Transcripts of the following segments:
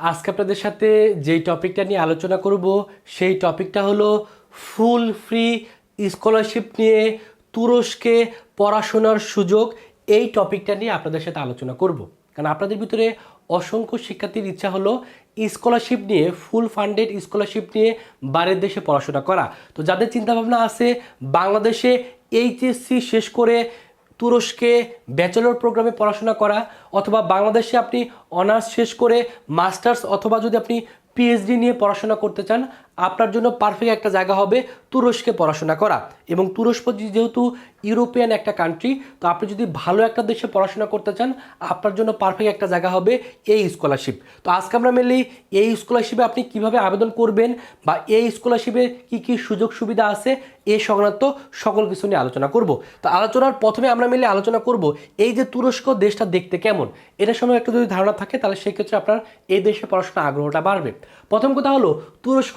আজকে আপনাদের সাথে যেই টপিকটা নিয়ে আলোচনা করব, সেই টপিকটা হলো ফুল ফ্রি স্কলারশিপ নিয়ে তুরস্কে পড়াশোনার সুযোগ। এই টপিকটা নিয়ে আপনাদের সাথে আলোচনা করব। কারণ আপনাদের ভিতরে অসংখ্য শিক্ষার্থীর ইচ্ছা হলো স্কলারশিপ নিয়ে, ফুল ফান্ডেড স্কলারশিপ নিয়ে বাইরের দেশে পড়াশোনা করা। তো যাদের চিন্তাভাবনা আছে, বাংলাদেশে এইচএসসি শেষ করে তুরস্কে ব্যাচেলর প্রোগ্রামে পড়াশোনা করা, অথবা বাংলাদেশে আপনি অনার্স শেষ করে মাস্টার্স অথবা যদি আপনি পিএইচডি নিয়ে পড়াশোনা করতে চান, আপনার জন্য পারফেক্ট একটা জায়গা হবে তুরস্কে পড়াশোনা করা। এবং তুরস্ক যেহেতু ইউরোপিয়ান একটা কান্ট্রি তো আপনি যদি ভালো একটা দেশে পড়াশোনা করতে চান, আপনার জন্য পারফেক্ট একটা জায়গা হবে এই স্কলারশিপ তো আজকে আমরা মেনলি এই স্কলারশিপে আপনি কীভাবে আবেদন করবেন বা এই স্কলারশিপে কি কি সুযোগ সুবিধা আছে, এ সংক্রান্ত সকল কিছু নিয়ে আলোচনা করব। তো আলোচনার প্রথমে আমরা মিলে আলোচনা করব এই যে তুরস্ক দেশটা দেখতে কেমন? এটার সময় একটা যদি ধারণা থাকে, তাহলে সেক্ষেত্রে আপনার এই দেশে পড়াশোনার আগ্রহটা বাড়বে। প্রথম কথা হলো, তুরস্ক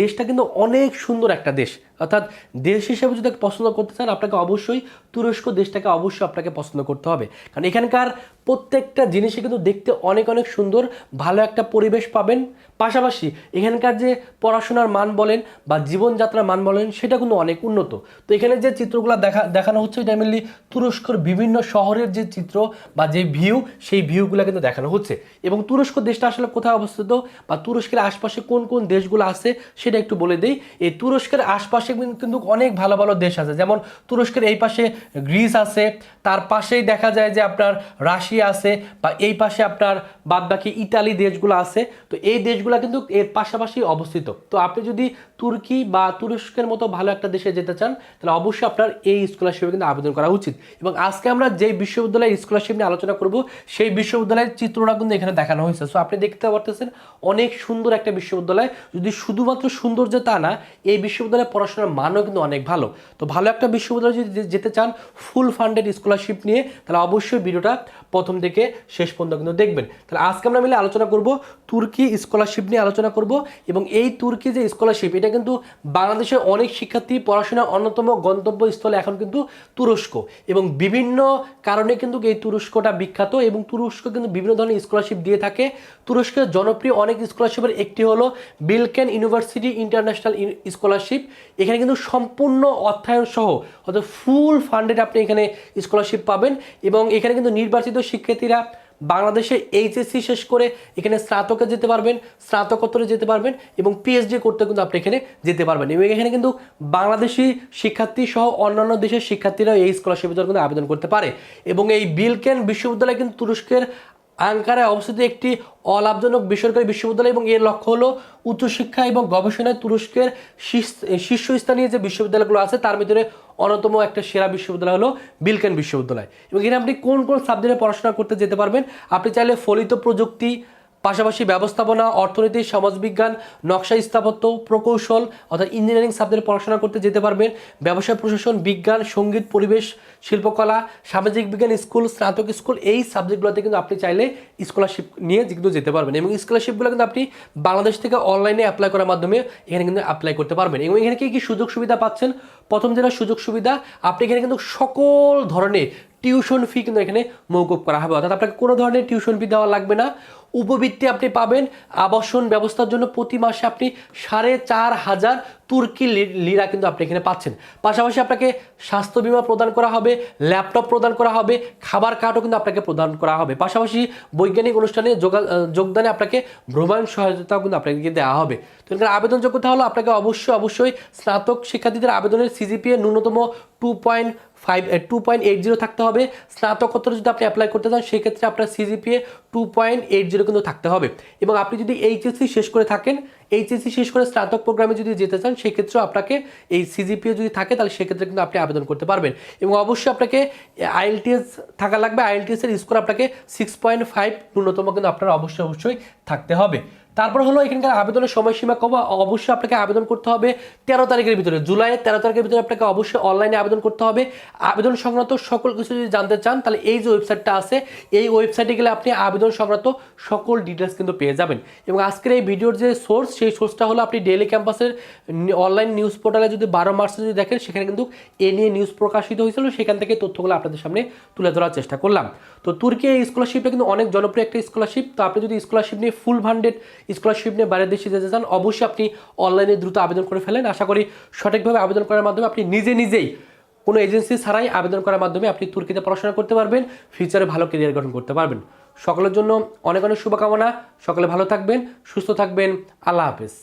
দেশটা কিন্তু অনেক সুন্দর একটা দেশ। অর্থাৎ দেশ হিসেবে যদি পছন্দ করতে চান, আপনাকে অবশ্যই তুরস্ক দেশটাকে অবশ্যই আপনাকে পছন্দ করতে হবে। কারণ এখানকার প্রত্যেকটা জিনিসই কিন্তু দেখতে অনেক অনেক সুন্দর, ভালো একটা পরিবেশ পাবেন। পাশাপাশি এখানকার যে পড়াশোনার মান বলেন বা জীবনযাত্রার মান বলেন, সেটা কিন্তু অনেক উন্নত। তো এখানে যে চিত্রগুলো দেখা, দেখানো হচ্ছে, এটা মেনলি তুরস্কর বিভিন্ন শহরের যে চিত্র বা যে ভিউ সেই ভিউগুলো কিন্তু দেখানো হচ্ছে। এবং তুরস্ক দেশটা আসলে কোথায় অবস্থিত বা তুরস্কের আশপাশে কোন কোন দেশগুলো আছে, সেটা একটু বলে দিই। এই তুরস্কের আশপাশে কিন্তু- কিন্তু অনেক ভালো ভালো দেশ আছে। যেমন তুরস্কের এই পাশে গ্রিস আছে, তার পাশেই দেখা যায় যে আপনার রাশিয়া আছে বা এই পাশে আপনার বাদবাকি ইতালি দেশগুলো আছে। তো এই দেশগুলো কিন্তু এর পাশাপাশি অবস্থিত। তো আপনি যদি তুর্কি বা তুরস্কের মতো ভালো একটা দেশে যেতে চান, তাহলে অবশ্যই আপনার এই স্কলারশিপে কিন্তু আবেদন করা উচিত। এবং আজকে আমরা যেই বিশ্ববিদ্যালয়ের স্কলারশিপ নিয়ে আলোচনা করব, সেই বিশ্ববিদ্যালয়ের চিত্রটা কিন্তু এখানে দেখানো হয়েছে। সো আপনি দেখতে পারতেছেন অনেক সুন্দর একটা বিশ্ববিদ্যালয়। যদি শুধুমাত্র সৌন্দর্য তা না, এই বিশ্ববিদ্যালয়ে পড়াশোনার মানও কিন্তু অনেক ভালো। তো ভালো একটা বিশ্ববিদ্যালয়ে যদি যেতে চান ফুল ফান্ডেড স্কলারশিপ নিয়ে, তাহলে অবশ্যই ভিডিওটা প্রথম থেকে শেষ পর্যন্ত কিন্তু দেখবেন। তাহলে আজকে আমরা মিলে আলোচনা করব, তুর্কি স্কলারশিপ নিয়ে আলোচনা করব এবং এই তুর্কি যে স্কলারশিপ এটা কিন্তু বাংলাদেশের অনেক শিক্ষার্থী পড়াশোনার অন্যতম গন্তব্যস্থলে এখন কিন্তু তুরস্ক এবং বিভিন্ন কারণে কিন্তু এই তুরস্কটা বিখ্যাত এবং তুরস্ক কিন্তু বিভিন্ন ধরনের স্কলারশিপ দিয়ে থাকে। তুরস্কের জনপ্রিয় অনেক স্কলারশিপের একটি হলো বিলকেন ইউনিভার্সিটি ইন্টারন্যাশনাল স্কলারশিপ এখানে কিন্তু সম্পূর্ণ অর্থায়ন সহ অর্থাৎ ফুল ফান্ডেড আপনি এখানে স্কলারশিপ পাবেন এবং এখানে কিন্তু নির্বাচিত শিক্ষার্থীরা বাংলাদেশে এইচএসসি শেষ করে এখানে স্নাতকে যেতে পারবেন, স্নাতকোত্তরে যেতে পারবেন এবং পিএইচডি করতে কিন্তু আপনি এখানে যেতে পারবেন এবং এখানে কিন্তু বাংলাদেশি শিক্ষার্থী সহ অন্যান্য দেশের শিক্ষার্থীরা এই স্কলারশিপের জন্য কিন্তু আবেদন করতে পারে এবং এই বিলকেন বিশ্ববিদ্যালয় কিন্তু তুরস্কের আঙ্কারায় অবস্থিত একটি অলাভজনক বেসরকারি বিশ্ববিদ্যালয় এবং এর লক্ষ্য হলো উচ্চশিক্ষা এবং গবেষণায় তুরস্কের শীর্ষস্থানীয় যে বিশ্ববিদ্যালয়গুলো আছে, তার ভিতরে অন্যতম একটা সেরা বিশ্ববিদ্যালয় হলো বিলকেন বিশ্ববিদ্যালয়। এবং এখানে আপনি কোন কোন সাবজেক্টে পড়াশোনা করতে যেতে পারবেন, আপনি চাইলে ফলিত প্রযুক্তি পাশাপাশি ব্যবস্থাপনা, অর্থনীতি, সমাজবিজ্ঞান, নকশা স্থাপত্য, প্রকৌশল অর্থাৎ ইঞ্জিনিয়ারিং সাবজেক্টে পড়াশোনা করতে যেতে পারবেন। ব্যবসায় প্রশাসন, বিজ্ঞান, সংগীত, পরিবেশ, শিল্পকলা, সামাজিক বিজ্ঞান স্কুল, স্নাতক স্কুল, এই সাবজেক্টগুলোতে কিন্তু আপনি চাইলে স্কলারশিপ নিয়ে কিন্তু যেতে পারবেন এবং স্কলারশিপগুলো কিন্তু আপনি বাংলাদেশ থেকে অনলাইনে অ্যাপ্লাই করার মাধ্যমে এখানে কিন্তু অ্যাপ্লাই করতে পারবেন। এবং এখানে কি কি সুযোগ সুবিধা পাচ্ছেন? প্রথম যেটা সুযোগ সুবিধা, আপনি এখানে কিন্তু সকল ধরনের টিউশন ফি কিন্তু এখানে মৌকুব করা হবে। অর্থাৎ আপনাকে কোনো ধরনের টিউশন ফি দেওয়া লাগবে না। উপবৃত্তি আপনি পাবেন। আবাসন ব্যবস্থার জন্য প্রতি মাসে আপনি সাড়ে চার হাজার তুর্কি লিরা কিন্তু আপনি এখানে পাচ্ছেন। পাশাপাশি আপনাকে স্বাস্থ্য বীমা প্রদান করা হবে, ল্যাপটপ প্রদান করা হবে, খাবার কার্ডও কিন্তু আপনাকে প্রদান করা হবে। পাশাপাশি বৈজ্ঞানিক অনুষ্ঠানে যোগা- যোগদানে আপনাকে ভ্রমণ সহায়তাও কিন্তু আপনাকে দেওয়া হবে। তো এখানে আবেদন যোগ্যতা হলো আপনাকে অবশ্যই অবশ্যই স্নাতক শিক্ষার্থীদের আবেদনের সিজিপিএ ন্যূনতম two point five two point eight zero থাকতে হবে। স্নাতকোত্তর যদি আপনি অ্যাপ্লাই করতে চান, সেক্ষেত্রে আপনার CGPA two point eight zero কিন্তু থাকতে হবে। এবং আপনি যদি এইচএসসি শেষ করে থাকেন, এইচএসসি শেষ করে স্নাতক প্রোগ্রামে যদি যেতে চান, সেক্ষেত্রেও আপনাকে এই সিজিপিএ যদি থাকে, তাহলে সেক্ষেত্রে কিন্তু আপনি আবেদন করতে পারবেন। এবং অবশ্যই আপনাকে আইএলটিএস থাকা লাগবে। আইএলটিএসের স্কোর আপনাকে সিক্স পয়েন্ট ফাইভ ন্যূনতম কিন্তু আপনার অবশ্যই অবশ্যই থাকতে হবে। তারপর হলো এখানকার আবেদনের সময়সীমা কব, অবশ্যই আপনাকে আবেদন করতে হবে তেরো তারিখের ভিতরে। জুলাইয়ের তেরো তারিখের ভিতরে আপনাকে অবশ্যই অনলাইনে আবেদন করতে হবে। আবেদন সংক্রান্ত সকল কিছু যদি জানতে চান, তাহলে এই যে ওয়েবসাইটটা আছে, এই ওয়েবসাইটে গেলে আপনি আবেদন সংক্রান্ত সকল ডিটেলস কিন্তু পেয়ে যাবেন। এবং আজকের এই ভিডিওর যে সোর্স সেই সোর্সটা হলো আপনি ডেইলি ক্যাম্পাসের অনলাইন নিউজ পোর্টালে যদি বারো মার্চে যদি দেখেন, সেখানে কিন্তু এ নিয়ে নিউজ প্রকাশিত হয়েছিল। সেখান থেকে তথ্যগুলো আপনাদের সামনে তুলে ধরার চেষ্টা করলাম। তো তুর্কি এই স্কলারশিপটা কিন্তু অনেক জনপ্রিয় একটা স্কলারশিপ তো আপনি যদি স্কলারশিপ নিয়ে ফুল ফান্ডেড স্কলারশিপ নিয়ে বাইরের দেশে যেতে চান, অবশ্যই আপনি অনলাইনে দ্রুত আবেদন করে ফেলেন আশা করি সঠিকভাবে আবেদন করার মাধ্যমে আপনি নিজে নিজেই কোনো এজেন্সি ছাড়াই আবেদন করার মাধ্যমে আপনি তুর্কিতে পড়াশোনা করতে পারবেন ফিউচারে ভালো কেরিয়ার গঠন করতে পারবেন। সকলের জন্য অনেক অনেক শুভকামনা, সকলে ভালো থাকবেন, সুস্থ থাকবেন, আল্লাহ হাফেজ।